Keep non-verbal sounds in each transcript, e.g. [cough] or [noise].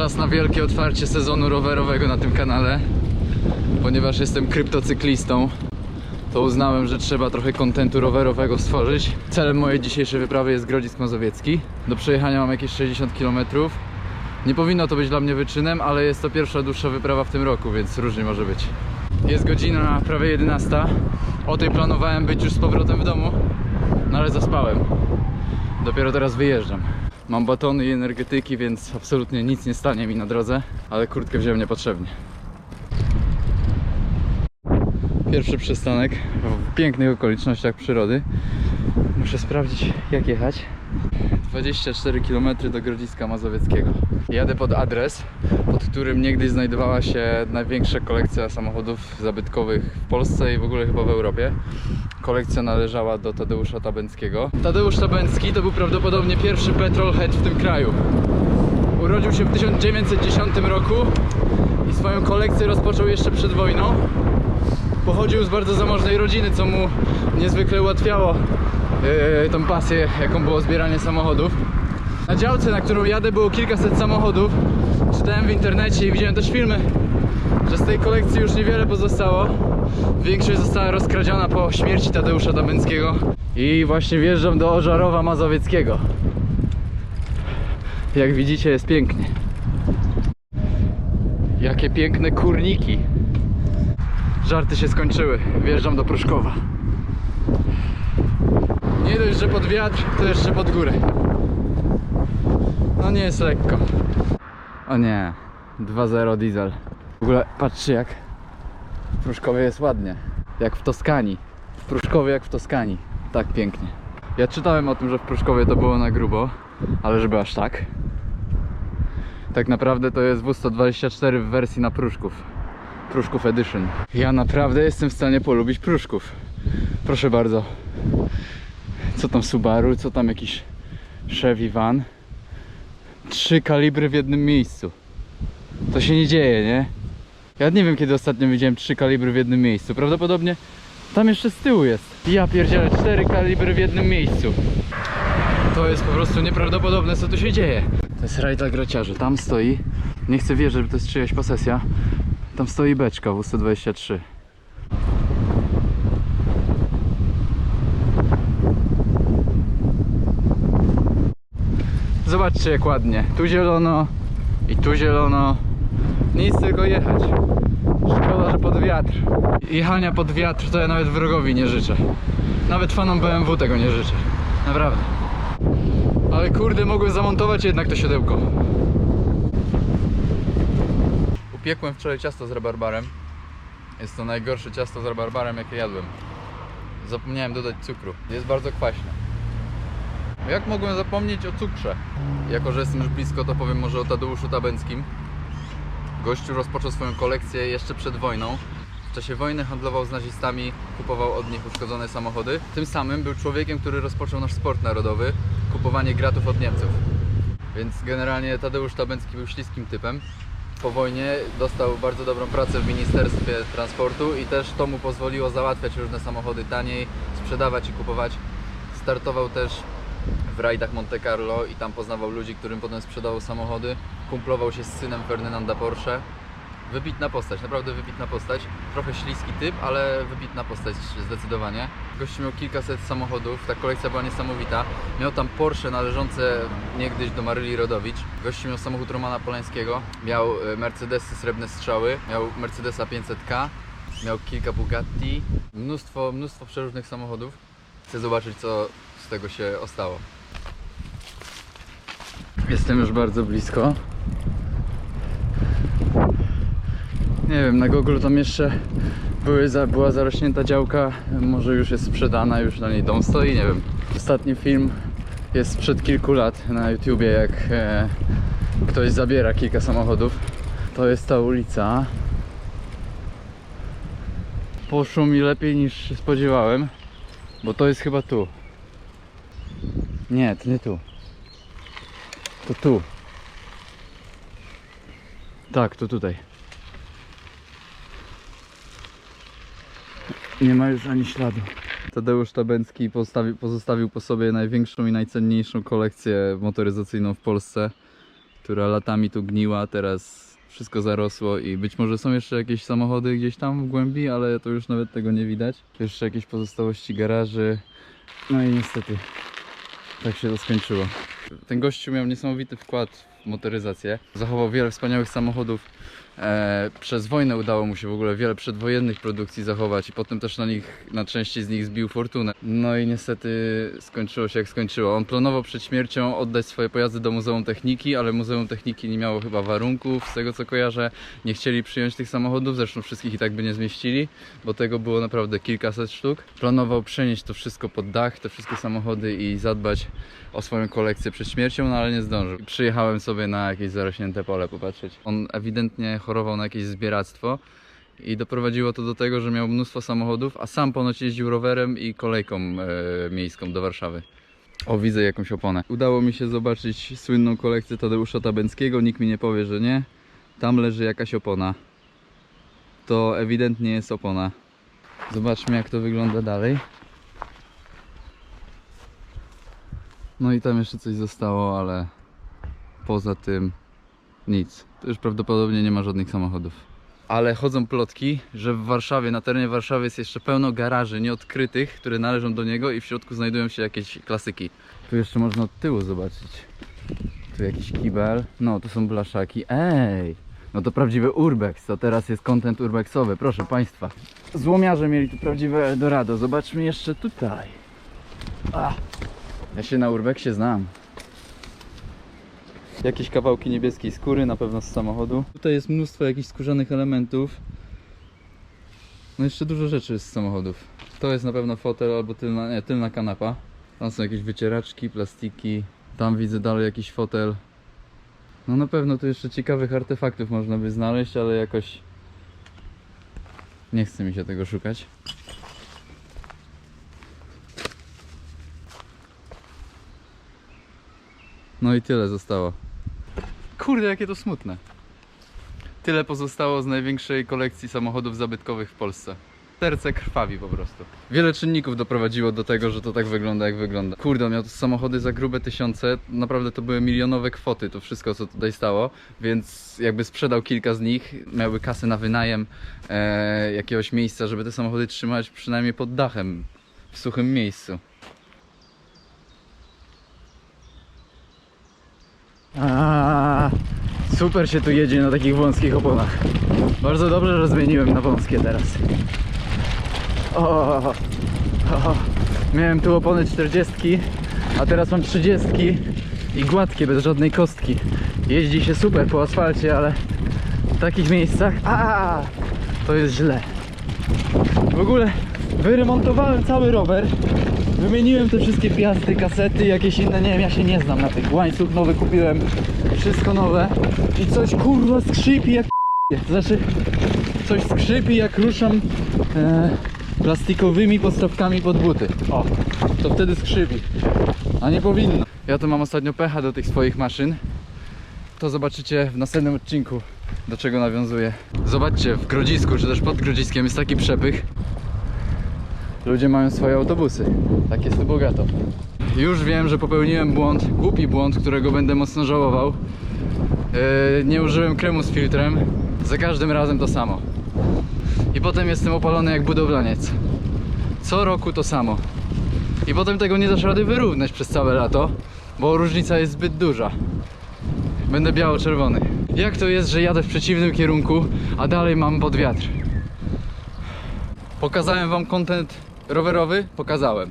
Czas na wielkie otwarcie sezonu rowerowego na tym kanale. Ponieważ jestem kryptocyklistą, to uznałem, że trzeba trochę kontentu rowerowego stworzyć. Celem mojej dzisiejszej wyprawy jest Grodzisk Mazowiecki. Do przejechania mam jakieś 60 km. Nie powinno to być dla mnie wyczynem, ale jest to pierwsza dłuższa wyprawa w tym roku, więc różnie może być. Jest godzina prawie 11. O tej planowałem być już z powrotem w domu, no ale zaspałem. Dopiero teraz wyjeżdżam. Mam batony i energetyki, więc absolutnie nic nie stanie mi na drodze, ale kurtkę wziąłem niepotrzebnie. Pierwszy przystanek w pięknych okolicznościach przyrody. Muszę sprawdzić jak jechać. 24 km do Grodziska Mazowieckiego. Jadę pod adres, pod którym niegdyś znajdowała się największa kolekcja samochodów zabytkowych w Polsce i w ogóle chyba w Europie. Kolekcja należała do Tadeusza Tabęckiego. Tadeusz Tabęcki to był prawdopodobnie pierwszy petrolhead w tym kraju. Urodził się w 1910 roku i swoją kolekcję rozpoczął jeszcze przed wojną. Pochodził z bardzo zamożnej rodziny, co mu niezwykle ułatwiało yy, tą pasję, jaką było zbieranie samochodów. Na działce, na którą jadę, było kilkaset samochodów. Czytałem w internecie i widziałem też filmy, że z tej kolekcji już niewiele pozostało. Większość została rozkradziona po śmierci Tadeusza Tabęckiego. I właśnie wjeżdżam do Ożarowa Mazowieckiego. Jak widzicie, jest pięknie. Jakie piękne kurniki. Żarty się skończyły. Wjeżdżam do Pruszkowa. Nie dość, że pod wiatr, to jeszcze pod górę. No nie jest lekko. O nie, 2.0 diesel. W ogóle patrzcie jak w Pruszkowie jest ładnie. Jak w Toskanii. W Pruszkowie jak w Toskanii. Tak pięknie. Ja czytałem o tym, że w Pruszkowie to było na grubo, ale żeby aż tak. Tak naprawdę to jest W124 w wersji na Pruszków. Pruszków Edition. Ja naprawdę jestem w stanie polubić Pruszków. Proszę bardzo. Co tam Subaru, co tam jakiś Chevy van. Trzy kalibry w jednym miejscu. To się nie dzieje, nie? Ja nie wiem kiedy ostatnio widziałem trzy kalibry w jednym miejscu. Prawdopodobnie tam jeszcze z tyłu jest. Ja pierdzielę cztery kalibry w jednym miejscu. To jest po prostu nieprawdopodobne co tu się dzieje. To jest raj dla graciarzy. Tam stoi. Nie chcę wierzyć, że to jest czyjaś posesja. Tam stoi beczka W123. Zobaczcie jak ładnie. Tu zielono i tu zielono. Nic tylko jechać. Szkoda, że pod wiatr. Jechania pod wiatr to ja nawet wrogowi nie życzę. Nawet fanom BMW tego nie życzę. Naprawdę. Ale kurde, mogłem zamontować jednak to siodełko. Upiekłem wczoraj ciasto z rabarbarem. Jest to najgorsze ciasto z rabarbarem, jakie jadłem. Zapomniałem dodać cukru. Jest bardzo kwaśne. Jak mogłem zapomnieć o cukrze? Jako, że jestem już blisko, to powiem może o Tadeuszu Tabęckim. Gościu rozpoczął swoją kolekcję jeszcze przed wojną. W czasie wojny handlował z nazistami, kupował od nich uszkodzone samochody. Tym samym był człowiekiem, który rozpoczął nasz sport narodowy, kupowanie gratów od Niemców. Więc generalnie Tadeusz Tabęcki był śliskim typem. Po wojnie dostał bardzo dobrą pracę w Ministerstwie Transportu i też to mu pozwoliło załatwiać różne samochody taniej, sprzedawać i kupować. Startował też w rajdach Monte Carlo i tam poznawał ludzi, którym potem sprzedawał samochody. Kumplował się z synem Ferdynanda Porsche. Wybitna postać, naprawdę wybitna postać. Trochę śliski typ, ale wybitna postać zdecydowanie. Gościu miał kilkaset samochodów, ta kolekcja była niesamowita. Miał tam Porsche należące niegdyś do Maryli Rodowicz. Gościu miał samochód Romana Polańskiego, miał e, Mercedesy Srebrne Strzały, miał Mercedesa 500K, miał kilka Bugatti, mnóstwo, mnóstwo przeróżnych samochodów. Chcę zobaczyć, co tego się ostało. Jestem już bardzo blisko. Nie wiem, na Google tam jeszcze były za, była zarośnięta działka, może już jest sprzedana, już na niej dom stoi, nie wiem. Ostatni film jest sprzed kilku lat na YouTubie, jak e, ktoś zabiera kilka samochodów. To jest ta ulica. Poszło mi lepiej niż się spodziewałem, bo to jest chyba tu. Nie, to nie tu. To tu. Tak, to tutaj. Nie ma już ani śladu. Tadeusz Tabęcki postawi, pozostawił po sobie największą i najcenniejszą kolekcję motoryzacyjną w Polsce. która latami tu gniła, teraz wszystko zarosło i być może są jeszcze jakieś samochody gdzieś tam w głębi, ale to już nawet tego nie widać. Jeszcze jakieś pozostałości garaży. No i niestety tak się to skończyło. Ten gościu miał niesamowity wkład w motoryzację. Zachował wiele wspaniałych samochodów. E, przez wojnę udało mu się w ogóle wiele przedwojennych produkcji zachować i potem też na nich, na części z nich zbił fortunę. No i niestety skończyło się jak skończyło. On planował przed śmiercią oddać swoje pojazdy do Muzeum Techniki, ale Muzeum Techniki nie miało chyba warunków, z tego co kojarzę. Nie chcieli przyjąć tych samochodów, zresztą wszystkich i tak by nie zmieścili, bo tego było naprawdę kilkaset sztuk. Planował przenieść to wszystko pod dach, te wszystkie samochody i zadbać o swoją kolekcję przed śmiercią, no ale nie zdążył. Przyjechałem sobie na jakieś zarośnięte pole popatrzeć. On ewidentnie chorował na jakieś zbieractwo i doprowadziło to do tego, że miał mnóstwo samochodów, a sam ponoć jeździł rowerem i kolejką e, miejską do Warszawy. O, widzę jakąś oponę. Udało mi się zobaczyć słynną kolekcję Tadeusza Tabęckiego, nikt mi nie powie, że nie. Tam leży jakaś opona. To ewidentnie jest opona. Zobaczmy jak to wygląda dalej. No i tam jeszcze coś zostało, ale poza tym nic. To już prawdopodobnie nie ma żadnych samochodów. Ale chodzą plotki, że w Warszawie, na terenie Warszawy jest jeszcze pełno garaży nieodkrytych, które należą do niego i w środku znajdują się jakieś klasyki. Tu jeszcze można od tyłu zobaczyć. Tu jakiś kibel. No, tu są blaszaki. Ej! No to prawdziwy urbex, to teraz jest content urbexowy, proszę Państwa. Złomiarze mieli tu prawdziwe Eldorado. Zobaczmy jeszcze tutaj. Ja się na urbexie znam. Jakieś kawałki niebieskiej skóry, na pewno z samochodu. Tutaj jest mnóstwo jakichś skórzanych elementów. No jeszcze dużo rzeczy z samochodów. To jest na pewno fotel albo tylna, nie, tylna kanapa. Tam są jakieś wycieraczki, plastiki. Tam widzę dalej jakiś fotel. No na pewno tu jeszcze ciekawych artefaktów można by znaleźć, ale jakoś nie chce mi się tego szukać. No i tyle zostało. Kurde, jakie to smutne. Tyle pozostało z największej kolekcji samochodów zabytkowych w Polsce. Serce krwawi po prostu. Wiele czynników doprowadziło do tego, że to tak wygląda jak wygląda. Kurde, miał tu samochody za grube tysiące, naprawdę to były milionowe kwoty, to wszystko co tutaj stało, więc jakby sprzedał kilka z nich, miałby kasę na wynajem e, jakiegoś miejsca, żeby te samochody trzymać przynajmniej pod dachem, w suchym miejscu. A, super się tu jedzie na takich wąskich oponach. Bardzo dobrze, że zmieniłem na wąskie teraz. O, o, miałem tu opony 40, a teraz mam 30 i gładkie, bez żadnej kostki. Jeździ się super po asfalcie, ale w takich miejscach, a, to jest źle. W ogóle wyremontowałem cały rower. Wymieniłem te wszystkie piasty, kasety, jakieś inne, nie wiem, ja się nie znam na tych. Łańcuch nowy kupiłem, wszystko nowe. I coś kurwa skrzypi jak [laughs] to znaczy coś skrzypi jak ruszam e, plastikowymi podstawkami pod buty. O, to wtedy skrzypi. A nie powinno. Ja tu mam ostatnio pecha do tych swoich maszyn. To zobaczycie w następnym odcinku, do czego nawiązuję. Zobaczcie, w Grodzisku, czy też pod Grodziskiem jest taki przepych. Ludzie mają swoje autobusy. Tak jest tu bogato. Już wiem, że popełniłem błąd, głupi błąd, którego będę mocno żałował. Yy, nie użyłem kremu z filtrem. Za każdym razem to samo. I potem jestem opalony jak budowlaniec. Co roku to samo. I potem tego nie dasz rady wyrównać przez całe lato, bo różnica jest zbyt duża. Będę biało-czerwony. Jak to jest, że jadę w przeciwnym kierunku, a dalej mam pod wiatr? Pokazałem wam content rowerowy? Pokazałem.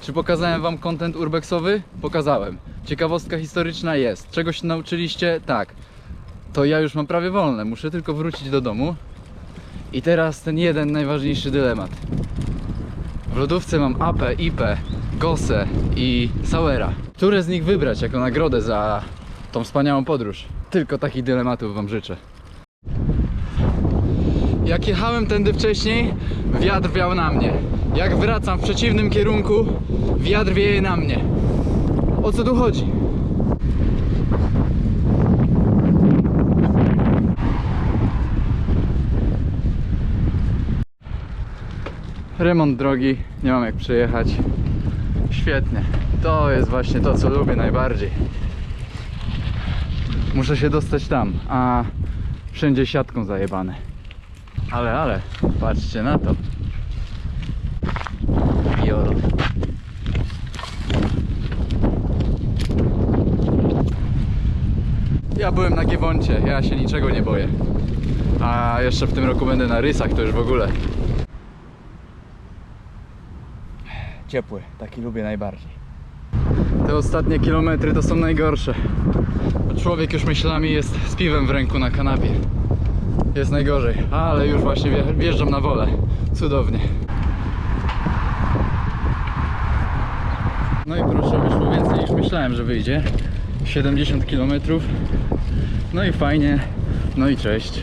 Czy pokazałem wam content urbexowy? Pokazałem. Ciekawostka historyczna jest. Czegoś się nauczyliście? Tak. To ja już mam prawie wolne. Muszę tylko wrócić do domu. I teraz ten jeden najważniejszy dylemat. W lodówce mam AP, IP, Gosę i Sauera. Które z nich wybrać jako nagrodę za tą wspaniałą podróż? Tylko takich dylematów wam życzę. Jak jechałem tędy wcześniej, wiatr wiał na mnie. Jak wracam w przeciwnym kierunku, wiatr wieje na mnie. O co tu chodzi? Remont drogi, nie mam jak przejechać. Świetnie. To jest właśnie to, co lubię najbardziej. Muszę się dostać tam, a wszędzie siatką zajebane. Ale, ale, patrzcie na to. Jolo. Ja byłem na Giewoncie, ja się niczego nie boję. A jeszcze w tym roku będę na rysach, to już w ogóle. Ciepły, taki lubię najbardziej. Te ostatnie kilometry to są najgorsze. Człowiek już myślami jest z piwem w ręku na kanapie. Jest najgorzej, ale już właśnie wje- wjeżdżam na wolę. Cudownie. No i proszę, wyszło więcej niż myślałem, że wyjdzie. 70 km. No i fajnie. No i cześć.